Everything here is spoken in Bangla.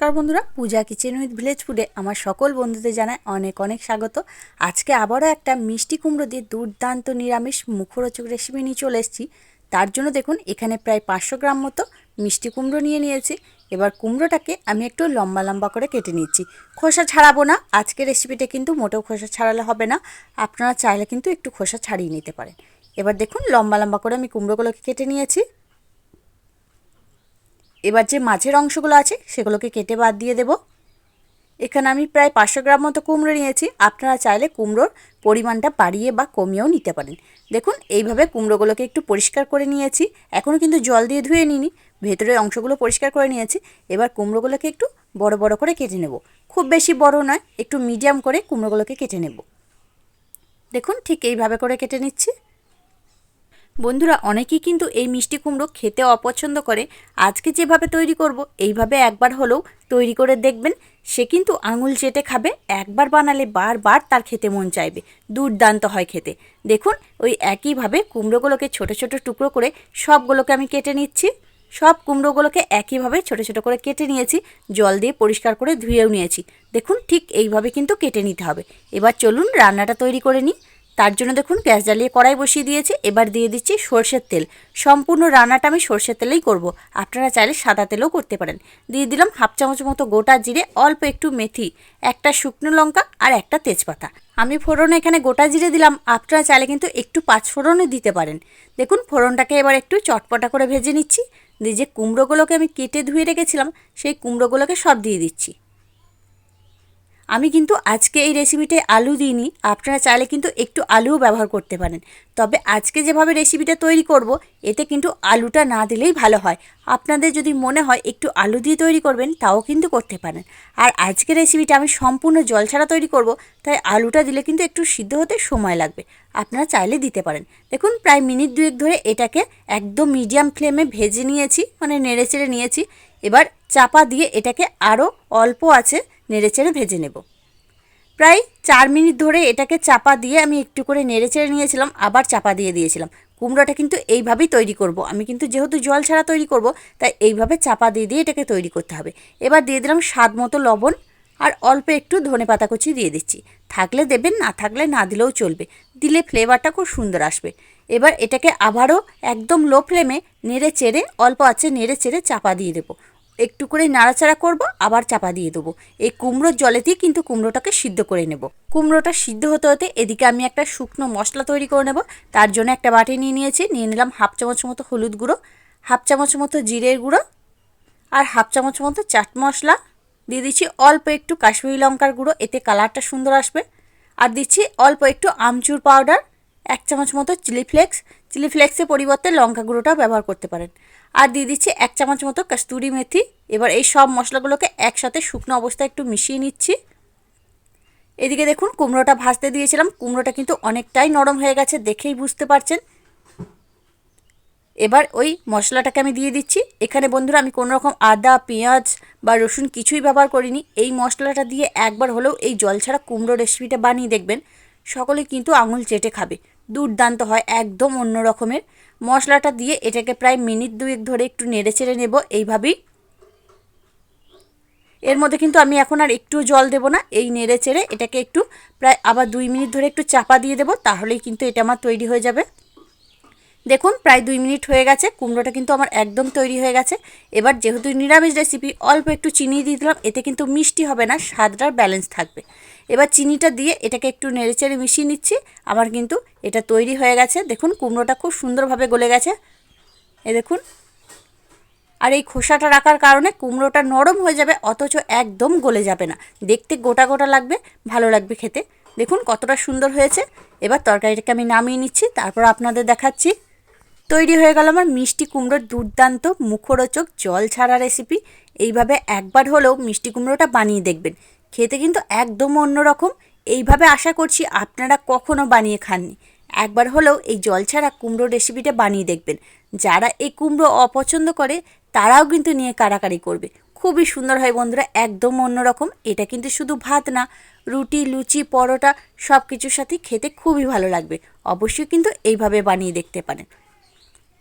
নমস্কার বন্ধুরা, পূজা কিচেন উইথ ভিলেজ ফুডে আমার সকল বন্ধুদের জানায় অনেক অনেক স্বাগত। আজকে আবারও একটা মিষ্টি কুমড়ো দিয়ে দুর্দান্ত নিরামিষ মুখরোচক রেসিপি নিয়ে চলে এসেছি। তার জন্য দেখুন, এখানে প্রায় পাঁচশো গ্রাম মতো মিষ্টি কুমড়ো নিয়ে নিয়েছি। এবার কুমড়োটাকে আমি একটু লম্বা লম্বা করে কেটে নিচ্ছি। খোসা ছাড়াবো না আজকে রেসিপিটা কিন্তু মোটেও খোসা ছাড়ালে হবে না। আপনারা চাইলে কিন্তু একটু খোসা ছাড়িয়ে নিতে পারেন। এবার দেখুন, লম্বা লম্বা করে আমি কুমড়োগুলোকে কেটে নিয়েছি। এবার যে মাঝের অংশগুলো আছে, সেগুলোকে কেটে বাদ দিয়ে দেব। এখানে আমি প্রায় পাঁচশো গ্রাম মতো কুমড়ো নিয়েছি। আপনারা চাইলে কুমড়োর পরিমাণটা বাড়িয়ে বা কমিয়েও নিতে পারেন। দেখুন, এইভাবে কুমড়োগুলোকে একটু পরিষ্কার করে নিয়েছি। এখনও কিন্তু জল দিয়ে ধুয়ে নিইনি। ভেতরের অংশগুলো পরিষ্কার করে নিয়েছি। এবার কুমড়োগুলোকে একটু বড় বড় করে কেটে নেব। খুব বেশি বড় নয়, একটু মিডিয়াম করে কুমড়োগুলোকে কেটে নেব। দেখুন, ঠিক এইভাবে করে কেটে নিচ্ছি। বন্ধুরা, অনেকেই কিন্তু এই মিষ্টি কুমড়ো খেতে অপছন্দ করে। আজকে যেভাবে তৈরি করব, এইভাবে একবার হলেও তৈরি করে দেখবেন। সে কিন্তু আঙুল চেটে খাবে, একবার বানালে বারবার তার খেতে মন চাইবে, দুর্দান্ত হয় খেতে। দেখুন, ওই একইভাবে কুমড়োগুলোকে ছোট ছোট টুকরো করে সবগুলোকে আমি কেটে নিচ্ছি। সব কুমড়োগুলোকে একইভাবে ছোট ছোট করে কেটে নিয়েছি, জল দিয়ে পরিষ্কার করে ধুয়েও নিয়েছি। দেখুন, ঠিক এইভাবে কিন্তু কেটে নিতে হবে। এবার চলুন রান্নাটা তৈরি করে নিই। তার জন্য দেখুন গ্যাস জ্বালিয়ে কড়াই বসিয়ে দিয়েছি। এবার দিয়ে দিচ্ছি সর্ষের তেল। সম্পূর্ণ রান্নাটা আমি সর্ষের তেলেই করব। আপনারা চাইলে সাদা তেলও করতে পারেন। দিয়ে দিলাম হাফ চামচ মতো গোটা জিরে, অল্প একটু মেথি, একটা শুকনো লঙ্কা আর একটা তেজপাতা। আমি ফোড়নে এখানে গোটা জিরে দিলাম। আপনারা চাইলে কিন্তু একটু পাঁচ ফোড়নে দিতে পারেন। দেখুন ফোড়নটাকে এবার একটু চটপটা করে ভেজে নিচ্ছি। দিয়ে যে কুমড়োগুলোকে আমি কেটে ধুয়ে রেখেছিলাম, সেই কুমড়োগুলোকে সব দিয়ে দিচ্ছি। আমি কিন্তু আজকে এই রেসিপিটায় আলু দিইনি। আপনারা চাইলে কিন্তু একটু আলুও ব্যবহার করতে পারেন। তবে আজকে যেভাবে রেসিপিটা তৈরি করব, এতে কিন্তু আলুটা না দিলেই ভালো হয়। আপনাদের যদি মনে হয় একটু আলু দিয়ে তৈরি করবেন, তাও কিন্তু করতে পারেন। আর আজকে রেসিপিটা আমি সম্পূর্ণ জল ছাড়া তৈরি করব, তাই আলুটা দিলে কিন্তু একটু সিদ্ধ হতে সময় লাগবে। আপনারা চাইলে দিতে পারেন। দেখুন, প্রায় মিনিট দুয়েক ধরে এটাকে একদম মিডিয়াম ফ্লেমে ভেজে নিয়েছি মানে নেড়ে চেড়ে নিয়েছি। এবার চাপা দিয়ে এটাকে আরও অল্প আছে নেড়েচেড়ে ভেজে নেব। প্রায় চার মিনিট ধরে এটাকে চাপা দিয়ে আমি একটু করে নেড়েচেড়ে নিয়েছিলাম, আবার চাপা দিয়ে দিয়েছিলাম। কুমড়োটা কিন্তু এইভাবেই তৈরি করব। আমি কিন্তু যেহেতু জল ছাড়া তৈরি করব, তাই এইভাবে চাপা দিয়ে দিয়ে এটাকে তৈরি করতে হবে। এবার দিয়ে দিলাম স্বাদ মতো লবণ আর অল্প একটু ধনে পাতা কুচি দিয়ে দিচ্ছি। থাকলে দেবেন, না থাকলে না দিলেও চলবে। দিলে ফ্লেভারটা খুব সুন্দর আসবে। এবার এটাকে আবারও একদম লো ফ্লেমে নেড়ে চেড়ে, অল্প আছে নেড়ে চেড়ে চাপা দিয়ে দেবো। একটু করে নাড়াচাড়া করব, আবার চাপা দিয়ে দেবো। এই কুমড়োর জলেতেই কিন্তু কুমড়োটাকে সিদ্ধ করে নেব। কুমড়োটা সিদ্ধ হতে হতে এদিকে আমি একটা শুকনো মশলা তৈরি করে নেব। তার জন্য একটা বাটি নিয়ে নিয়েছি, নিয়ে নিলাম হাফ চামচ মতো হলুদ গুঁড়ো, হাফ চামচ মতো জিরের গুঁড়ো আর হাফ চামচ মতো চাট মশলা। দিয়ে দিচ্ছি অল্প একটু কাশ্মীরি লঙ্কার গুঁড়ো, এতে কালারটা সুন্দর আসবে। আর দিচ্ছি অল্প একটু আমচুর পাউডার, এক চামচ মতো চিলি ফ্লেক্স। চিলি ফ্লেক্সের পরিবর্তে লঙ্কা গুঁড়োটাও ব্যবহার করতে পারেন। আর দিয়ে দিচ্ছি এক চামচ মতো কস্তুরি মেথি। এবার এই সব মশলাগুলোকে একসাথে শুকনো অবস্থায় একটু মিশিয়ে নিচ্ছি। এদিকে দেখুন, কুমড়োটা ভাজতে দিয়েছিলাম। কুমড়োটা কিন্তু অনেকটাই নরম হয়ে গেছে, দেখেই বুঝতে পারছেন। এবার ওই মশলাটাকে আমি দিয়ে দিচ্ছি। এখানে বন্ধুরা, আমি কোনো রকম আদা, পেঁয়াজ বা রসুন কিছুই ব্যবহার করিনি। এই মশলাটা দিয়ে একবার হলেও এই জল ছাড়া কুমড়ো রেসিপিটা বানিয়ে দেখবেন। সকলে কিন্তু আঙুল চেটে খাবে। দুর্দান্ত হয় একদম অন্য রকমের। মশলাটা দিয়ে এটাকে প্রায় মিনিট দুয়েক ধরে একটু নেড়ে চেড়ে নেব এইভাবেই। এর মধ্যে কিন্তু আমি এখন আর একটু জল দেব না, এই নেড়ে চেড়ে এটাকে একটু প্রায় আবার দুই মিনিট ধরে একটু চাপা দিয়ে দেব, তাহলেই কিন্তু এটা আমার তৈরি হয়ে যাবে। দেখুন, প্রায় দুই মিনিট হয়ে গেছে, কুমড়োটা কিন্তু আমার একদম তৈরি হয়ে গেছে। এবার যেহেতু নিরামিষ রেসিপি অল্প একটু চিনি দিয়ে দিলাম, এতে কিন্তু মিষ্টি হবে না স্বাদটার ব্যালেন্স থাকবে। এবার চিনিটা দিয়ে এটাকে একটু নেড়েচেড়ে মিশিয়ে নিচ্ছি, আমার কিন্তু এটা তৈরি হয়ে গেছে। দেখুন, কুমড়োটা খুব সুন্দরভাবে গলে গেছে। এ দেখুন। আর এই খোসাটা রাখার কারণে কুমড়োটা নরম হয়ে যাবে, অথচ একদম গলে যাবে না। দেখতে গোটা গোটা লাগবে, ভালো লাগবে খেতে। দেখুন, কতটা সুন্দর হয়েছে। এবার তরকারিটাকে আমি নামিয়ে নিচ্ছি, তারপর আপনাদের দেখাচ্ছি। তৈরি হয়ে গেল আমার মিষ্টি কুমড়োর দুর্দান্ত মুখরোচক জল ছাড়া রেসিপি এইভাবে একবার হলেও মিষ্টি কুমড়োটা বানিয়ে দেখবেন। খেতে কিন্তু একদম অন্যরকম। এইভাবে আশা করছি আপনারা কখনো বানিয়ে খাননি। একবার হলেও এই জল ছাড়া কুমড়ো রেসিপিটা বানিয়ে দেখবেন। যারা এই কুমড়ো অপছন্দ করে, তারাও কিন্তু নিয়ে কারাকারি করবে। খুবই সুন্দর হয় বন্ধুরা, একদম অন্যরকম। এটা কিন্তু শুধু ভাত না, রুটি, লুচি, পরোটা সব কিছুর সাথে খেতে খুবই ভালো লাগবে। অবশ্যই কিন্তু এইভাবে বানিয়ে দেখতে পারেন।